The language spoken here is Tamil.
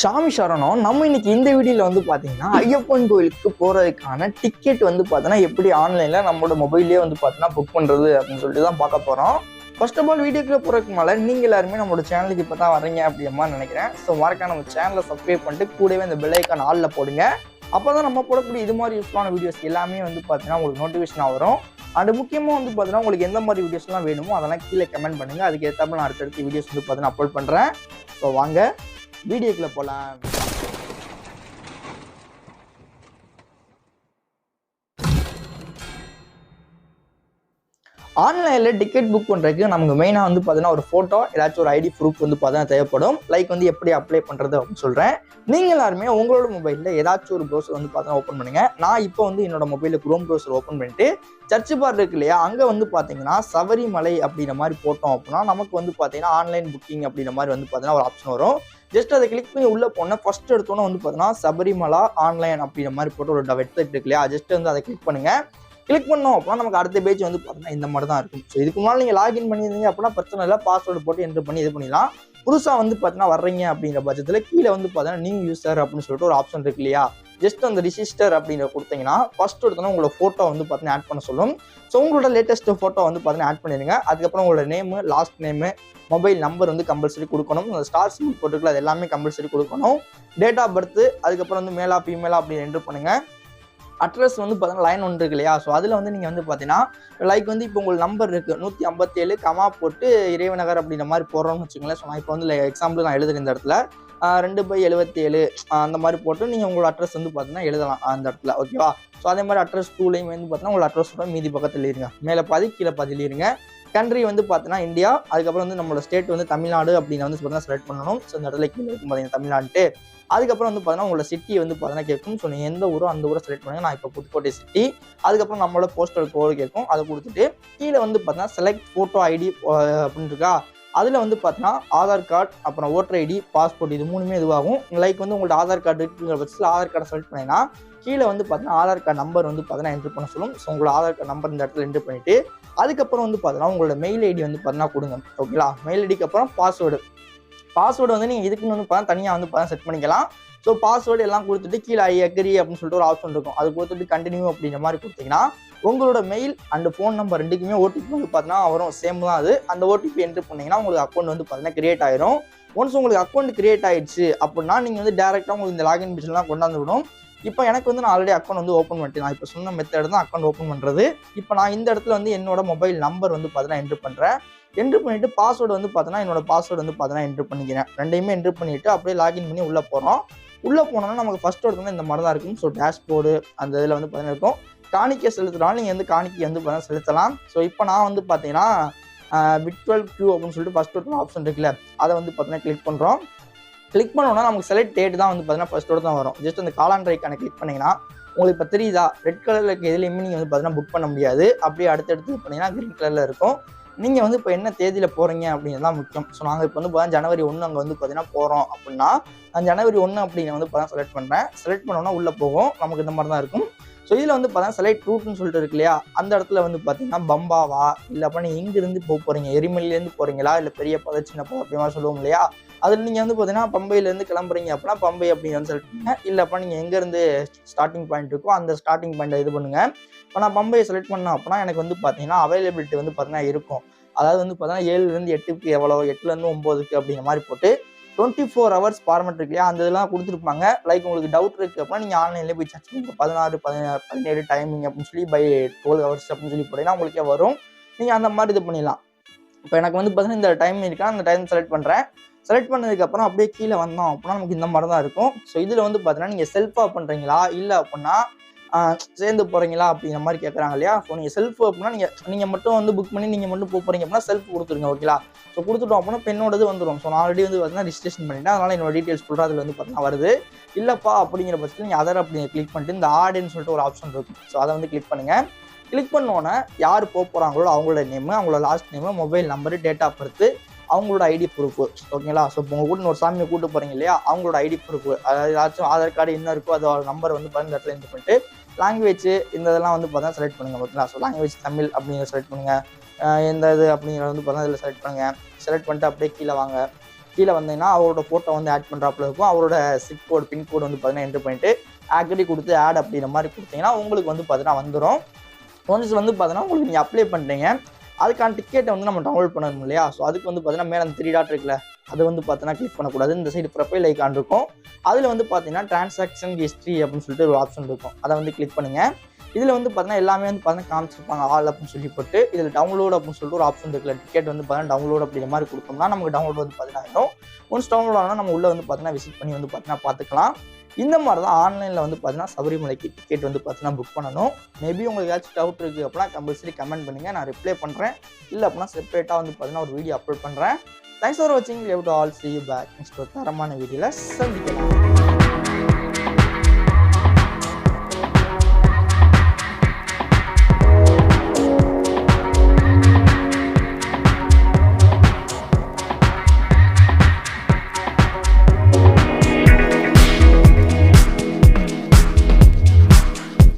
சாமி சரணம். நம்ம இன்னைக்கு இந்த வீடியோல வந்து பாத்தீங்கன்னா ஐயப்பன் கோயிலுக்கு போறதுக்கான டிக்கெட் வந்து பார்த்தோன்னா எப்படி ஆன்லைன்ல நம்மளோட மொபைல்லே வந்து பார்த்தோன்னா புக் பண்றது அப்படின்னு சொல்லிட்டு தான் பார்க்க போறோம். ஃபர்ஸ்ட் ஆஃப் ஆல் வீடியோக்குள்ள போறதுக்கு மேலே நீங்க எல்லாருமே நம்மளோட சேனலுக்கு இப்போ தான் வரீங்க அப்படிமா நினைக்கிறேன். ஸோ மறக்காம நம்ம சேனலை சப்ஸ்கிரைப் பண்ணிட்டு கூடவே இந்த பெல் ஆளில் போடுங்க. அப்பதான் நம்ம போடக்கூடிய இது மாதிரி யூஸ்ஃபுல்லான வீடியோஸ் எல்லாமே வந்து பார்த்தீங்கன்னா உங்களுக்கு நோட்டிஃபிகேஷன் வரும். அண்ட் முக்கியமாக வந்து பார்த்தீங்கன்னா உங்களுக்கு எந்த மாதிரி வீடியோஸ்லாம் வேணுமோ அதெல்லாம் கீழே கமெண்ட் பண்ணுங்க. அதுக்கு ஏற்றாப்புல நான் அடுத்தடுத்து வீடியோஸ் வந்து பார்த்தீங்கன்னா அப்லோட் பண்ணுறேன் ஸோ வாங்க. வீடியோக்குள்ள போகலாம் ஆன்லைனில் டிக்கெட் புக் பண்ணுறதுக்கு நமக்கு மெயினாக வந்து பார்த்தீங்கன்னா ஒரு ஃபோட்டோ ஏதாச்சும் ஒரு ஐடி ப்ரூஃப் வந்து பார்த்தீங்கன்னா தேவைப்படும். லைக் வந்து எப்படி அப்ளை பண்ணுறது அப்படின்னு சொல்கிறேன் நீங்கள் எல்லாருமே உங்களோட மொபைலில் ஏதாச்சும் ஒரு ப்ரௌசர் வந்து பார்த்தீங்கன்னா ஓப்பன் பண்ணுங்கள் நான் இப்போ வந்து என்னோட மொபைலில் குரோம் ப்ரௌசர் ஓப்பன் பண்ணிட்டு சர்ச் பார் இருக்கு இல்லையா அங்கே வந்து பார்த்தீங்கன்னா சபரிமலை அப்படின்ற மாதிரி போட்டோம் அப்படின்னா நமக்கு வந்து பார்த்தீங்கன்னா ஆன்லைன் புக்கிங் அப்படின்ற மாதிரி வந்து பார்த்தீங்கன்னா ஒரு ஆப்ஷன் வரும். ஜஸ்ட் அதை கிளிக் பண்ணி உள்ளே போனால் ஃபர்ஸ்ட் எடுத்தோன்னே வந்து பார்த்தீங்கன்னா சபரிமலா ஆன்லைன் அப்படின்ற மாதிரி போட்டு ஒரு வெப்சைட் இருக்கு இல்லையா? ஜஸ்ட் வந்து அதை கிளிக் பண்ணுங்க. கிளிக் பண்ணோம் அப்படின்னா நமக்கு அடுத்த பேஜ் வந்து பார்த்தீங்கன்னா இந்த மாதிரி தான் இருக்கும். ஸோ இதுக்கு முன்னால் நீங்கள் லாகின் பண்ணியிருந்தீங்க அப்படின்னா பிரச்சனை இல்லை. பாஸ்வேர்டு போட்டு என்ட்ரு பண்ணி இது பண்ணிடலாம். புதுசாக வந்து பார்த்தீங்கன்னா வர்றீங்க அப்படிங்கிற பட்சத்தில் கீழே வந்து பார்த்தீங்கன்னா நியூ யூசர் அப்படின்னு சொல்லிட்டு ஒரு ஆப்ஷன் இருக்கு இல்லையா? ஜஸ்ட் அந்த ரிஜிஸ்டர் அப்படிங்கிற கொடுத்தீங்கன்னா ஃபர்ஸ்ட் எடுத்தோன்னா உங்களோட ஃபோட்டோ வந்து பார்த்தீங்கன்னா ஆட் பண்ண சொல்லும். ஸோ உங்களோட லேட்டஸ்ட் ஃபோட்டோ வந்து பார்த்தீங்கன்னா ஆட் பண்ணிடுங்க. அதுக்கப்புறம் உங்களோட name last name mobile number வந்து கம்பல்சரி கொடுக்கணும். அந்த ஸ்டார் சிம்பிள் போட்டுருக்கல அது எல்லாமே கம்பல்சரி கொடுக்கணும். டேட் ஆஃப் பர்த் அதுக்கப்புறம் வந்து மேலா ஃபீமேலா அப்படின்னு என்ட்ரு பண்ணுங்கள் அட்ரஸ் வந்து பார்த்தீங்கன்னா லைன் ஒன்று இருக்கு இல்லையா? ஸோ அதில் வந்து நீங்கள் வந்து பார்த்தீங்கன்னா லைக் வந்து இப்போ உங்களுக்கு நம்பர் இருக்குது நூற்றி ஐம்பத்தேழு கமா போட்டு இறைவநகர் அப்படின்ற மாதிரி போடுறோம்னு வச்சுக்கோங்களேன். ஸோ நான் இப்போ வந்து எக்ஸாம்பிள் நான் எழுதுறேன் இந்த இடத்துல. ரெண்டு பை எழுபத்தேழு அந்த மாதிரி போட்டு நீங்கள் உங்களோட அட்ரஸ் வந்து பார்த்தீங்கன்னா எழுதலாம் அந்த இடத்துல. ஓகேவா ஸோ அதே மாதிரி அட்ரஸ் டூலையும் வந்து பார்த்தீங்கன்னா உங்களோட அட்ரஸோட மீதி பக்கத்தில் இருங்க. மேலே பாதி கீழே பாதியில் இருங்க கண்ட்ரி வந்து பார்த்தீங்கன்னா இந்தியா அதுக்கப்புறம் வந்து நம்மளோட ஸ்டேட் வந்து தமிழ்நாடு அப்படின்னு வந்து பார்த்தீங்கன்னா செலக்ட் பண்ணணும். ஸோ இந்த இடத்துல கீழே இருக்கும் பார்த்தீங்கன்னா தமிழ்நாட்டு அதுக்கப்புறம் வந்து பார்த்தீங்கன்னா உங்களோட சிட்டி வந்து பார்த்தீங்கன்னா கேட்கும். ஸோ நீங்கள் எந்த ஊரோ அந்த ஊரை செலக்ட் பண்ணுங்க. நான் இப்போ புதுக்கோட்டை சிட்டி அதுக்கப்புறம் நம்மளோட போஸ்டல் கோடு கேட்கும். அதை கொடுத்துட்டு கீழே வந்து பார்த்தீங்கன்னா செலக்ட் ஃபோட்டோ ஐடி அப்படின்னு இருக்கா? அதில் வந்து பார்த்தீங்கன்னா ஆதார் கார்டு அப்புறம் ஓட்டர் ஐடி பாஸ்போர்ட் இது மூணுமே இதுவாகும். லைக் வந்து உங்களோட ஆதார் கார்டு இருக்குங்கிற பட்சத்தில் ஆதார் கார்டை செலக்ட் பண்ணிங்கன்னா கீழே வந்து பார்த்தீங்கன்னா ஆதார் கார்டு நம்பர் வந்து பார்த்தீங்கன்னா என்ட்ரு பண்ண சொல்லும். ஸோ உங்களோட ஆதார் கார்டு நம்பர் இந்த இடத்துல என்ட்ரு பண்ணிவிட்டு அதுக்கப்புறம் வந்து பார்த்தீங்கன்னா உங்களோட மெயில் ஐடி வந்து பார்த்தீங்கன்னா கொடுங்க. ஓகேங்களா மெயில் ஐடிக்கு அப்புறம் பாஸ்வேர்டு பாஸ்வேர்டு வந்து நீங்கள் இதுக்குன்னு வந்து பார்த்தா தனியாக வந்து பார்த்தா செட் பண்ணிக்கலாம். ஸோ பாஸ்வேர்டு எல்லாம் கொடுத்துட்டு கீழே ஐ அக்ரி அப்படின்னு சொல்லிட்டு ஒரு ஆப்ஷன் இருக்கும். அது கொடுத்துட்டு கண்டினியூ அப்படின்ற மாதிரி கொடுத்தீங்கன்னா உங்களோட மெயில் அண்ட் ஃபோன் நம்பர் ரெண்டுக்குமே ஓடிபி வந்து பார்த்தீங்கன்னா வரும். சேம் தான் அது. அந்த ஓடிபி என்ட்ரு பண்ணிங்கன்னா உங்களுக்கு அக்கௌண்ட் வந்து பார்த்தீங்கன்னா கிரியேட் ஆயிரும். ஒன்ஸ் உங்களுக்கு அக்கௌண்ட் கிரியேட் ஆயிடுச்சு அப்படின்னா நீங்கள் வந்து டேரெக்டாக உங்களுக்கு இந்த லாகின் பிச்சர்லாம் கொண்டாந்து விடும் இப்போ எனக்கு வந்து நான் ஆல்ரெடி அக்கௌண்ட் வந்து ஓப்பன் பண்ணிட்டேன். நான் இப்போ சொன்ன மெத்தட் தான் அக்கௌண்ட் ஓப்பன் பண்ணுறது இப்போ நான் இந்த இடத்துல வந்து என்னோட மொபைல் நம்பர் வந்து பார்த்தீங்கன்னா என்ட்ரு பண்ணுறேன் என்ட்ரு பண்ணிவிட்டு பாஸ்வேர்டு வந்து பார்த்தோன்னா என்னோட பாஸ்வேர்டு வந்து பார்த்தீங்கன்னா என்ட்ரு பண்ணிக்கிறேன். ரெண்டையுமே என்ட்ரு பண்ணிவிட்டு அப்படியே லாகின் பண்ணி உள்ளே போகிறோம் உள்ளே போனோம்னா நமக்கு ஃபஸ்ட் எடுத்தோம்னா இந்த மாதிரி தான் இருக்கும். ஸோ டேஷ்போர்டு அந்த இதில் வந்து பார்த்தீங்கன்னா இருக்கும். காணிக்கை செலுத்துனாலும் நீங்கள் வந்து காணிக்கை வந்து பார்த்தீங்கன்னா செலுத்தலாம். ஸோ இப்போ நான் வந்து பார்த்தீங்கன்னா விட்வல் க்யூ அப்படின்னு சொல்லிட்டு ஃபஸ்ட் ஒரு ஆப்ஷன் இருக்குல்ல அதை வந்து பார்த்தீங்கன்னா கிளிக் பண்ணுறோம் கிளிக் பண்ணோம்னா நமக்கு செலக்ட் டேட் தான் வந்து பார்த்தீங்கன்னா ஃபர்ஸ்ட்டோட தான் வரும். ஜஸ்ட் அந்த காலாண்டர் ஐக்கானை கிளிக் பண்ணிங்கன்னா உங்களுக்கு இப்போ தெரியுதா? ரெட் கலரில் இருக்க எதுலையுமே நீங்கள் வந்து பார்த்தீங்கன்னா புக் பண்ண முடியாது. அப்படியே அடுத்தடுத்து பண்ணிங்கன்னா க்ரீன் கலரில் இருக்கும். நீங்கள் வந்து இப்போ என்ன தேதியில் போகிறீங்க அப்படிங்கிறது தான் முக்கியம். ஸோ நாங்கள் இப்போ வந்து பார்த்தீங்கன்னா ஜனவரி ஒன்று அங்கே வந்து பார்த்தீங்கன்னா போகிறோம் அப்படின்னா நான் ஜனவரி ஒன்று அப்படிங்கிற வந்து பார்த்தா செலக்ட் பண்ணுறேன் செலக்ட் பண்ணோன்னா உள்ளே போகும். நமக்கு இந்த மாதிரி தான் இருக்கும். ஸோ இதில் வந்து பார்த்தா செலக்ட் ரூட்னு சொல்லிட்டு இருக்கு இல்லையா? அந்த இடத்துல வந்து பார்த்தீங்கன்னா பம்பாவா? இல்லை அப்போ நீங்கள் எங்கேருந்து போக போகிறீங்க எரிமலையிலேருந்து போகிறீங்களா இல்லை பெரிய பத சின்ன பதம் சொல்லுவோம் இல்லையா? அதில் நீங்கள் வந்து பார்த்தீங்கன்னா பம்பையிலேருந்து கிளம்புறீங்க அப்படின்னா பம்பை அப்படின்னு வந்து செலக்ட் பண்ணுங்க. இல்லைப்பா நீங்கள் எங்கேருந்து ஸ்டார்டிங் பாயிண்ட் இருக்கோ அந்த ஸ்டார்டிங் பாயிண்ட்டை இது பண்ணுங்கள் இப்போ நான் பம்பையை செலக்ட் பண்ணேன் அப்படின்னா எனக்கு வந்து பார்த்தீங்கன்னா அவைலபிலிட்டி வந்து பார்த்தீங்கன்னா இருக்கும். அதாவது வந்து பார்த்தீங்கன்னா ஏழுலேருந்து எட்டுக்கு எவ்வளோ எட்டுலேருந்து ஒம்போதுக்கு அப்படிங்கிற மாதிரி போட்டு டுவெண்ட்டி ஃபோர் ஹவர்ஸ் ஃபார்மெட் இருக்கு இல்லையா அந்த இதெல்லாம் கொடுத்துருப்பாங்க. லைக் உங்களுக்கு டவுட் இருக்கு அப்படின்னா நீங்கள் ஆன்லைன்லேயே போய் சர்ச் பண்ணுங்க. பதினாறு பதினேழு பதினேழு டைமிங் அப்படின்னு சொல்லி பை டுவெல் ஹவர்ஸ் அப்படின்னு சொல்லி போட்டீங்கன்னா உங்களுக்கே வரும். நீங்கள் அந்த மாதிரி இது பண்ணிடலாம். இப்போ எனக்கு வந்து பார்த்தீங்கன்னா இந்த டைம் இருக்கா? அந்த டைம் செலக்ட் பண்ணுறேன் செலக்ட் பண்ணதுக்கப்புறம் அப்படியே கீழே வந்தோம் அப்படின்னா நமக்கு இந்த மாதிரி தான் இருக்கும். ஸோ இதில் வந்து பார்த்தீங்கன்னா நீங்கள் செல்ஃபாக பண்ணுறீங்களா இல்லை அப்படின்னா சேர்ந்து போகிறீங்களா அப்படிங்கிற மாதிரி கேட்குறாங்க இல்லையா? ஸோ நீங்கள் செல்ஃப் அப்படின்னா நீங்கள் நீங்கள் மட்டும் வந்து புக் பண்ணி நீங்கள் மட்டும் போக போகிறீங்க அப்படின்னா செல்ஃப் கொடுத்துருங்க ஓகேலா ஸோ கொடுத்துட்டோம் அப்படின்னா பெண்ணோடது வந்துடும் ஸோ நான் ஆல்ரெடி வந்து பார்த்தீங்கன்னா ரிஜிஸ்ட்ரேஷன் பண்ணிட்டேன். அதனால் என்னோட டீட்டெயில்ஸ் சொல்கிறது அதில் வந்து பார்த்தீங்கன்னா வருது. இல்லைப்பா அப்படிங்கிற பட்சத்தில் நீங்கள் அதர் அப்படி கிளிக் பண்ணிட்டு இந்த ஆடுன்னு சொல்லிட்டு ஒரு ஆப்ஷன் இருக்கும். ஸோ அதை வந்து கிளிக் பண்ணுங்கள் கிளிக் பண்ணோன்னே யார் போக போகிறாங்களோ அவங்களோட நேமு அவங்களோட last name mobile number date of birth அவங்களோட ஐடி ப்ரூஃப் ஓகேங்களா ஸோ இப்போ உங்கள் கூட ஒரு சாமியை கூட்டு போறீங்க இல்லையா? அவங்களோட ஐடி ப்ரூஃப் அதாவது ஏதாச்சும் ஆதார் கார்டு என்ன இருக்கோ அதோட நம்பர் வந்து பாருங்க இடத்துல என்ட்ரு பண்ணிட்டு லாங்குவேஜ் இந்த இதெல்லாம் வந்து பார்த்தா செலக்ட் பண்ணுங்கள் ஓகேங்களா ஸோ லாங்குவேஜ் தமிழ் அப்படிங்கிற செலக்ட் பண்ணுங்க. எந்த இது அப்படிங்கிறத வந்து பார்த்தா இதில் செலக்ட் பண்ணுங்க. செலக்ட் பண்ணிட்டு அப்படியே கீழே வாங்க. கீழே வந்தீங்கன்னா அவரோட ஃபோட்டோ வந்து ஆட் பண்ணுறாப்புல இருக்கும். அவரோட சிப் கோட் பின் கோடு வந்து பார்த்தீங்கன்னா என்ட்ரு பண்ணிட்டு ஆக்டி கொடுத்து ஆட் அப்படிங்கிற மாதிரி கொடுத்தீங்கன்னா உங்களுக்கு வந்து பார்த்தீங்கன்னா வந்துடும் ஒன்ஸ் வந்து பார்த்தீங்கன்னா உங்களுக்கு நீங்கள் அப்ளை பண்ணுறீங்க அதுக்கான டிக்கெட்டை வந்து நம்ம டவுன்லோட் பண்ணணும் இல்லையா? ஸோ அதுக்கு வந்து பார்த்தீங்கன்னா மேலே அந்த த்ரீ டாட் இருக்குல்ல அது வந்து பார்த்தீங்கன்னா கிளிக் பண்ணக்கூடாது. இந்த சைடு ப்ரொஃபைல் ஐக்கான் இருக்கும். அதில் வந்து பார்த்தீங்கன்னா டிரான்சாக்ஷன் ஹிஸ்ட்ரி அப்படின்னு சொல்லிட்டு ஒரு ஆப்ஷன் இருக்கும் அதை வந்து கிளிக் பண்ணுங்கள் இதில் வந்து பார்த்தீங்கன்னா எல்லாமே வந்து பார்த்தீங்கன்னா காமிச்சிருப்பாங்க ஆல் அப்படின்னு சொல்லி போட்டு இதில் டவுன்லோட் அப்படின்னு சொல்லிட்டு ஒரு ஆப்ஷன் இருக்குல்ல டிக்கெட் வந்து பார்த்தீங்கன்னா டவுன்லோட் அப்படிங்கிற மாதிரி கொடுத்தோம்னா நமக்கு டவுன்லோட் வந்து பார்த்தீங்கன்னா ஆயிடும் ஒன்ஸ் டவுன்லோட் ஆனால் நம்ம உள்ளே வந்து பார்த்தீங்கன்னா விசிட் பண்ணி வந்து பார்த்தீங்கன்னா பார்த்துக்கலாம் இந்த மாதிரி தான் ஆன்லைனில் வந்து பார்த்தீங்கன்னா சபரிமலைக்கு டிக்கெட் வந்து பார்த்தீங்கன்னா புக் பண்ணணும் மேபி உங்களுக்கு ஏதாச்சும் டவுட் இருக்குது அப்படின்னா கம்பல்சரி கமெண்ட் பண்ணுங்கள் நான் ரிப்ளை பண்ணுறேன் இல்லை அப்படின்னா செப்பரேட்டாக வந்து பார்த்தீங்கன்னா ஒரு வீடியோ அப்லோட் பண்ணுறேன் தேங்க்ஸ் ஃபார் வாட்சிங் love to all see back next ஒரு தரமான வீடியோவில் சந்திக்கலாம்